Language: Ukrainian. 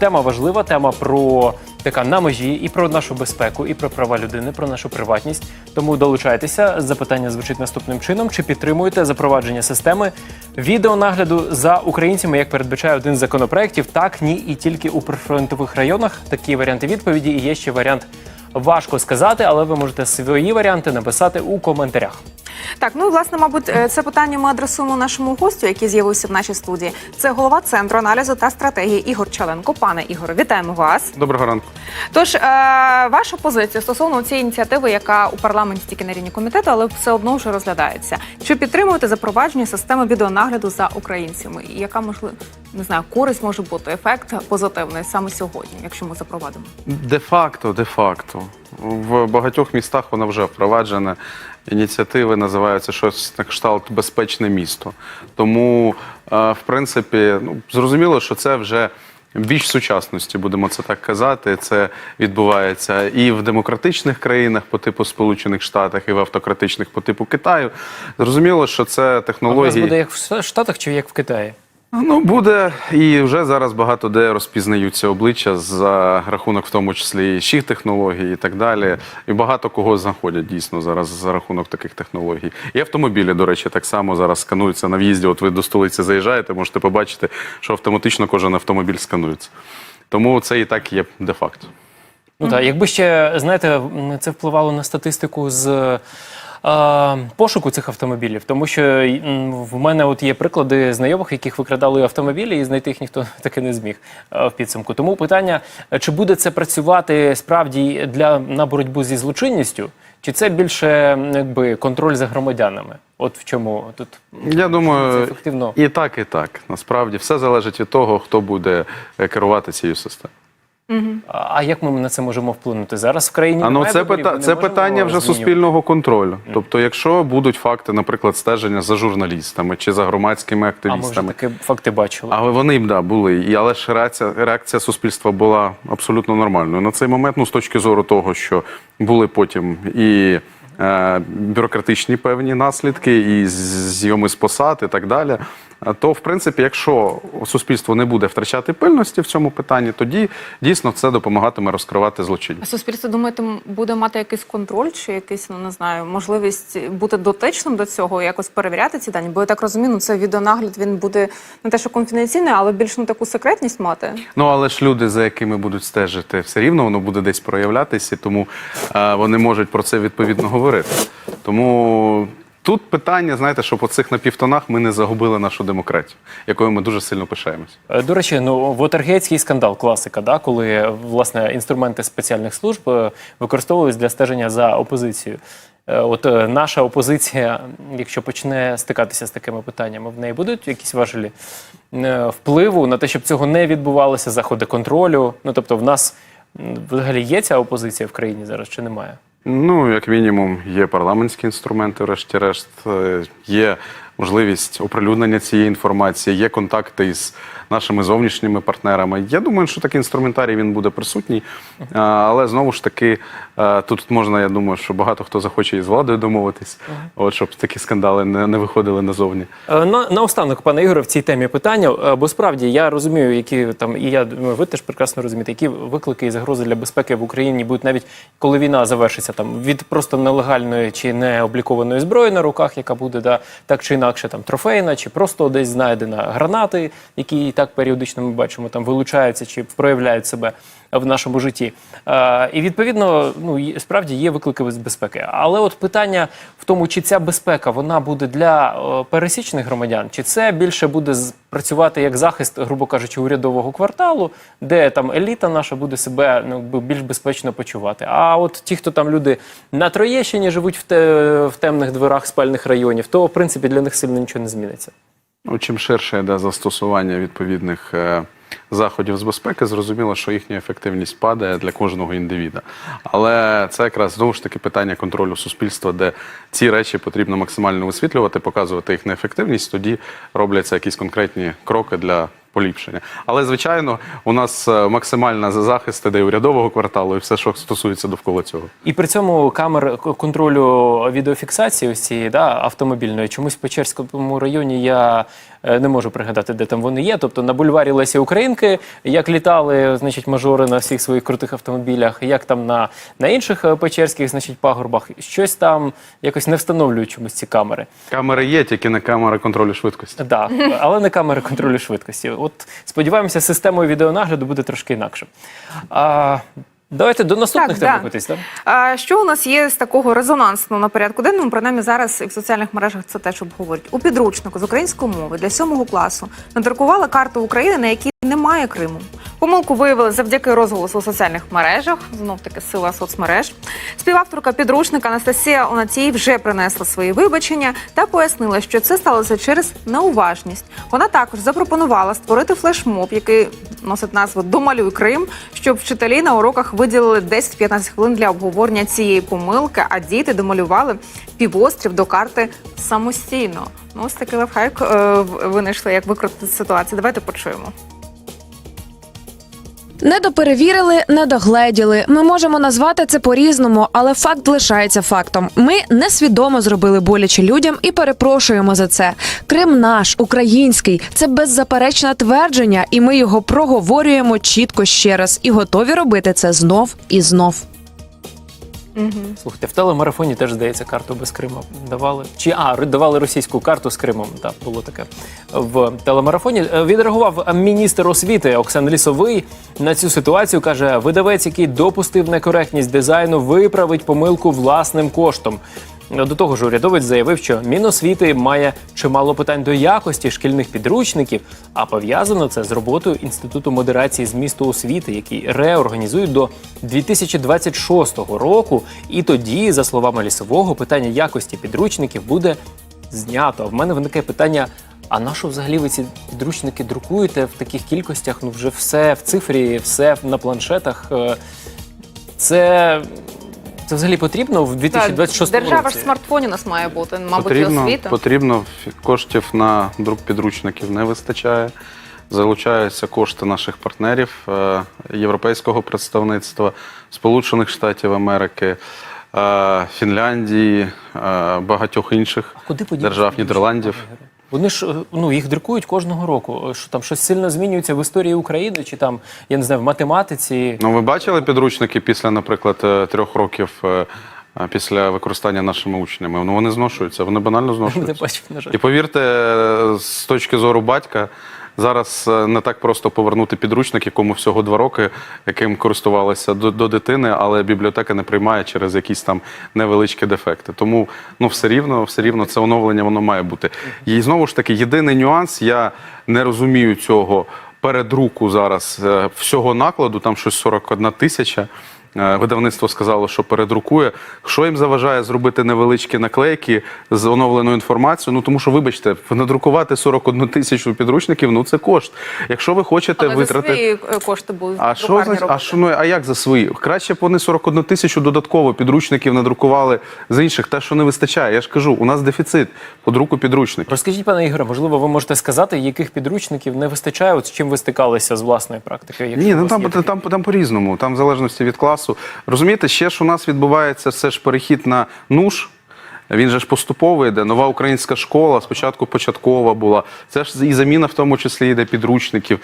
Тема важлива, тема про така на межі і про нашу безпеку, і про права людини, про нашу приватність. Тому долучайтеся. Запитання звучить наступним чином: чи підтримуєте запровадження системи відеонагляду за українцями, як передбачає один з законопроєктів? Так, ні, і тільки у прифронтових районах. Такі варіанти відповіді. І є ще варіант важко сказати, але ви можете свої варіанти написати у коментарях. Так, ну і власне, мабуть, е, це питання ми адресуємо нашому гостю, який з'явився в нашій студії. Це голова центру аналізу та стратегії Ігор Чаленко. Пане Ігоре, вітаємо вас. Доброго ранку. Тож, е, ваша позиція стосовно цієї ініціативи, яка у парламенті тільки на рівні комітету, але все одно вже розглядається. Чи підтримуєте запровадження системи відеонагляду за українцями? І яка можливо не знаю, користь може бути ефект позитивний саме сьогодні, якщо ми запровадимо? Де-факто, де-факто. В багатьох містах вона вже впроваджена. Ініціативи називаються щось на кшталт безпечне місто. Тому, е, в принципі, ну, зрозуміло, що це вже більш сучасності, будемо це так казати. Це відбувається і в демократичних країнах по типу Сполучених Штатах, і в автократичних по типу Китаю. Зрозуміло, що це А у нас буде як в Штатах чи як в Китаї? Ну, буде і вже зараз багато де розпізнаються обличчя за рахунок, в тому числі і щих технологій і так далі. І багато кого знаходять дійсно зараз за рахунок таких технологій. І автомобілі, до речі, так само зараз скануються на в'їзді. От ви до столиці заїжджаєте, можете побачити, що автоматично кожен автомобіль сканується. Тому це і так є де-факто. Ну так, якби ще знаєте, це впливало на статистику з пошуку цих автомобілів, тому що в мене от є приклади знайомих, яких викрадали автомобілі, і знайти їх ніхто таки не зміг в підсумку. Тому питання, е, чи буде це працювати справді для на боротьбу зі злочинністю, чи це більше якби контроль за громадянами? От в чому тут Я думаю, ефективно. і так, і так. Насправді все залежить від того, хто буде е, керувати цією системою. А а як ми на це можемо вплинути зараз в країні? А ну це пита це питання вже змінювати? суспільного контролю. Тобто, якщо будуть факти, наприклад, стеження за журналістами чи за громадськими А ми вже активістами. такі факти бачили. Але вони да, були. І але ж реакція, реакція суспільства була абсолютно нормальною. На цей момент, ну з точки зору того, що були потім і е, бюрократичні певні наслідки, і зйоми з посад, і так далі. То, в принципі, якщо суспільство не буде втрачати пильності в цьому питанні, тоді дійсно це допомагатиме розкривати злочинність. А суспільство думаєте, буде мати якийсь контроль чи якийсь, ну не знаю, можливість бути дотичним до цього, якось перевіряти ці дані? Бо я так розумію, ну це відеонагляд він буде не те, що конфіденційний, але більш ну таку секретність мати. Ну але ж люди, за якими будуть стежити, все рівно воно буде десь проявлятися, тому е, вони можуть про це відповідно говорити. Тому тут питання, знаєте, щоб по цих напівтонах ми не загубили нашу демократію, якою ми дуже сильно пишаємось. Е, До речі, ну Вотергейтський скандал, класика, да, коли власне інструменти спеціальних служб е, використовувались для стеження за опозицією. Е, От е, наша опозиція, якщо почне стикатися з такими питаннями, в неї будуть якісь важелі е, впливу на те, щоб цього не відбувалося, заходи контролю. Ну тобто, в нас взагалі є ця опозиція в країні зараз чи немає? Ну, як мінімум, є парламентські інструменти, врешті-решт, е, є можливість оприлюднення цієї інформації, є контакти із нашими зовнішніми партнерами. Я думаю, що такий інструментарій він буде присутній. Але знову ж таки, тут можна, я думаю, що багато хто захоче із владою домовитись, от щоб такі скандали не, не виходили назовні. Е, На, наостанок, пане Ігоре, в цій темі питання, е, бо справді я розумію, які там, і я думаю, ви теж прекрасно розумієте, які виклики і загрози для безпеки в Україні будуть навіть коли війна завершиться там від просто нелегальної чи необлікованої зброї на руках, яка буде да, так чи інакше там трофейна, чи просто десь знайдена гранати, які і так періодично ми бачимо, там вилучаються чи проявляють себе в нашому житті. Е, і відповідно, ну справді є виклики з безпеки. Але от питання в тому, чи ця безпека вона буде для е, пересічних громадян, чи це більше буде працювати як захист, грубо кажучи, урядового кварталу, де там еліта наша буде себе ну, більш безпечно почувати. А от ті, хто там люди на Троєщині живуть в, те, в темних дверах спальних районів, то в принципі для них сильно нічого не зміниться. Ну, чим ширше йде застосування відповідних е, заходів з безпеки, зрозуміло, що їхня ефективність падає для кожного індивіда. Але це якраз знову ж таки питання контролю суспільства, де ці речі потрібно максимально висвітлювати, показувати їх неефективність. Тоді робляться якісь конкретні кроки для поліпшення. Але звичайно, у нас е, максимальна захист іде урядового кварталу і все, що стосується довкола цього. І при цьому камер контролю відеофіксації ось цієї да, автомобільної чомусь в Печерському районі я е, не можу пригадати, де там вони є. Тобто на бульварі Лесі Українки, як літали значить, мажори на всіх своїх крутих автомобілях, як там на, на інших е, печерських значить, пагорбах, щось там якось не встановлюють чомусь ці камери. Камери є, тільки не камери контролю швидкості. Да, але не камери контролю швидкості. От сподіваємося, системою відеонагляду буде трошки інакше. А, давайте до наступних Так, тем да. рухатись. Да? А що у нас є з такого резонансного на порядку денному? Принаймні зараз і в соціальних мережах це теж обговорюють. У підручнику з української мови для сьомого класу надрукували карту України, на якій немає Криму. Помилку виявили завдяки розголосу у соціальних мережах. Знов таки сила соцмереж. Співавторка підручника Анастасія Онатій вже принесла свої вибачення та пояснила, що це сталося через неуважність. Вона також запропонувала створити флешмоб, який носить назву Домалюй Крим, щоб вчителі на уроках виділили 10-15 хвилин для обговорення цієї помилки, а діти домалювали півострів до карти самостійно. Ну, ось такий лайфхак е, винайшли, як викрутити ситуацію. Давайте почуємо. Недоперевірили, недогледіли. Ми можемо назвати це по-різному, але факт лишається фактом. Ми несвідомо зробили боляче людям і перепрошуємо за це. Крим наш, український, це беззаперечне твердження, і ми його проговорюємо чітко ще раз і готові робити це знов і знов. Слухайте, в телемарафоні теж здається карту без Криму давали. Чи а давали російську карту з Кримом? Так, було таке в телемарафоні. Е, Відреагував міністр освіти Оксан Лісовий на цю ситуацію. каже, видавець, який допустив некоректність дизайну, виправить помилку власним коштом. До того ж, урядовець заявив, що Міносвіти має чимало питань до якості шкільних підручників, а пов'язано це з роботою інституту модерації змісту освіти, який реорганізують до 2026 року. І тоді, за словами лісового, питання якості підручників буде знято. В мене виникає питання: а на що взагалі ви ці підручники друкуєте в таких кількостях? Ну вже все в цифрі, все на планшетах. Е, Це. Це взагалі потрібно в 2026 році? Держава ж в смартфоні у нас має бути, мабуть, і потрібно, освіта. потрібно коштів на друк підручників не вистачає. Залучаються кошти наших партнерів е, європейського представництва, Сполучених Штатів Америки, е, Фінляндії, е, багатьох інших Куди держав Нідерландів. Вони ж е, ну їх друкують кожного року. Е, Що там щось сильно змінюється в історії України, чи там я не знаю, в математиці. Ну, ви бачили підручники після, наприклад, е, трьох років після використання нашими учнями? Ну, вони зношуються, вони банально Не зношуються. І повірте, з точки зору батька, зараз е, не так просто повернути підручник, якому всього два роки, яким користувалися до, до дитини, але бібліотека не приймає через якісь там невеличкі дефекти. Тому ну все рівно, все рівно це оновлення воно має бути. І знову ж таки, єдиний нюанс, я не розумію цього передруку зараз е, всього накладу, там щось 41 тисяча. Е, Видавництво сказало, що передрукує. Що їм заважає зробити невеличкі наклейки з оновленою інформацією? Ну тому що, вибачте, надрукувати 41 тисячу підручників, ну це кошт. Якщо ви хочете Але за свої е, кошти будуть А що, значить- а, що, ну, а як за свої? Краще б вони 41 тисячу додатково підручників надрукували з інших. Те, що не вистачає. Я ж кажу, у нас дефіцит по друку підручників. Розкажіть, пане Ігоре, можливо, ви можете сказати, яких підручників не вистачає, от з чим ви стикалися з власної практики? Ні, ну вас там, там, там, по-різному, там в залежності від класу. Розумієте, ще ж у нас відбувається все ж перехід на НУШ. Він же ж поступово йде. Нова українська школа, спочатку початкова була. Це ж і заміна в тому числі йде підручників.